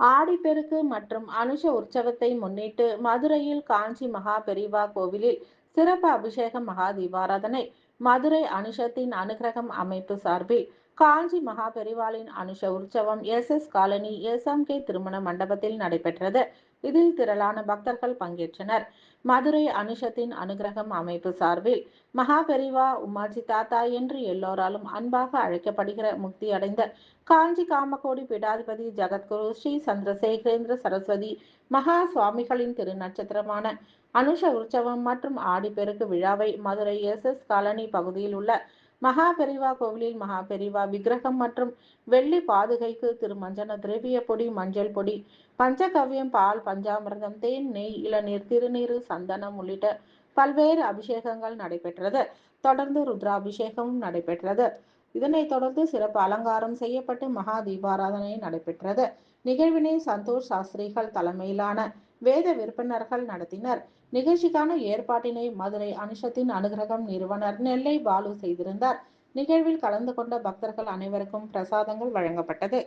ஆடிப்பெருக்கு மற்றும் அனுஷ உற்சவத்தை முன்னிட்டு மதுரையில் காஞ்சி மகா பெரிவா கோவிலில் சிறப்பு அபிஷேகம் மகா தீபாராதனை மதுரை அனுஷத்தின் அனுகிரகம் அமைப்பு சார்பில் காஞ்சி மகா பெரிவாளின் அனுஷ உற்சவம் S S colony S M K திருமண மண்டபத்தில் நடைபெற்றது. இதில் திரளான பக்தர்கள் பங்கேற்றனர். மதுரை அனுஷத்தின் அனுகிரகம் அமைப்பு சார்பில் மகாபெரிவா உமாஜி தாத்தா என்று எல்லோராலும் அன்பாக அழைக்கப்படுகிற முக்தி அடைந்த காஞ்சி காமகோடி பீடாதிபதி ஜெகத்குரு ஸ்ரீ சந்திரசேகரேந்திர சரஸ்வதி மகா சுவாமிகளின் திருநட்சத்திரமான அனுஷ உற்சவம் மற்றும் ஆடிப்பெருக்கு விழாவை மதுரை எஸ் எஸ் காலனி பகுதியில் உள்ள மகாபெரிவா கோவிலில் மகாபெரிவா விக்கிரகம் மற்றும் வெள்ளி பாதுகைக்கு திருமஞ்சன திரவிய பொடி மஞ்சள் பொடி பஞ்சகவ்யம் பால் பஞ்சாமிர்தம் தேன் நெய் இளநீர் திருநீர் சந்தனம் உள்ளிட்ட பல்வேறு அபிஷேகங்கள் நடைபெற்றது. தொடர்ந்து ருத்ராபிஷேகமும் நடைபெற்றது. இதனைத் தொடர்ந்து சிறப்பு அலங்காரம் செய்யப்பட்டு மகா தீபாராதனை நடைபெற்றது. நிகழ்வினை சந்தோஷ் சாஸ்திரிகள் தலைமையிலான வேத விற்பனர்கள் நடத்தினர். நிகழ்ச்சிக்கான ஏற்பாட்டினை மதுரை அனுஷத்தின் அனுகிரகம் நிறுவனர் நெல்லை பாலு செய்திருந்தார். நிகழ்வில் கலந்து கொண்ட பக்தர்கள் அனைவருக்கும் பிரசாதங்கள் வழங்கப்பட்டது.